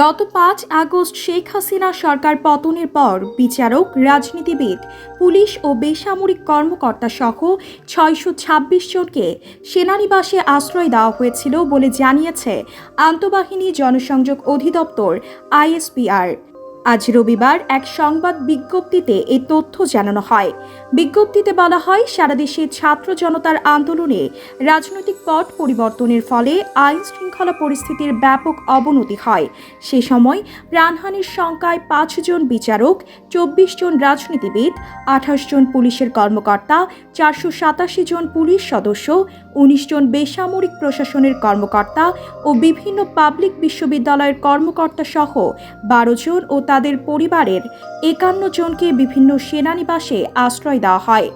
গত পাঁচ আগস্ট শেখ হাসিনা সরকার পতনের পর বিচারক, রাজনীতিবিদ, পুলিশ ও বেসামরিক কর্মকর্তা সহ ছয়শো ছাব্বিশ জনকে সেনানিবাসে আশ্রয় দেওয়া হয়েছিল বলে জানিয়েছে আন্তঃবাহিনী জনসংযোগ অধিদপ্তর আইএসপিআর আজ রবিবার এক সংবাদ বিজ্ঞপ্তিতে এই তথ্য জানানো হয়। বিজ্ঞপ্তিতে বলা হয়, সারা দেশে ছাত্র জনতার আন্দোলনে রাজনৈতিক পট পরিবর্তনের ফলে আইন শৃঙ্খলা পরিস্থিতির ব্যাপক অবনতি হয়। সে সময় প্রাণহানির সংখ্যায় পাঁচজন বিচারক, চব্বিশ জন রাজনীতিবিদ, আঠাশ জন পুলিশের কর্মকর্তা, চারশো সাতাশি জন পুলিশ সদস্য, উনিশ জন বেসামরিক প্রশাসনের কর্মকর্তা ও বিভিন্ন পাবলিক বিশ্ববিদ্যালয়ের কর্মকর্তা সহ বারো জন ও তাদের পরিবারের একান্ন জনকে বিভিন্ন সেনানিবাসে আশ্রয় দেওয়া হয়।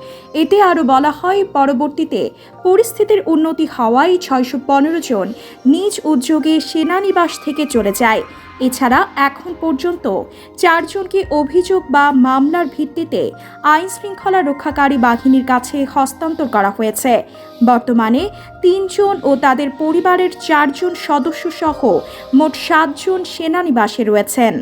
এতে আরও বলা হয়, পরবর্তীতে পরিস্থিতির উন্নতি হওয়ায় ছয়শো পনেরো জন নিজ উদ্যোগে সেনানিবাস থেকে চলে যায়। এছাড়া এখন পর্যন্ত চারজনকে অভিযোগ বা মামলার ভিত্তিতে আইন শৃঙ্খলা রক্ষাকারী বাহিনীর কাছে হস্তান্তর করা হয়েছে। বর্তমানে তিনজন ও তাদের পরিবারের চারজন সদস্য সহ মোট সাতজন সেনানিবাসে রয়েছেন।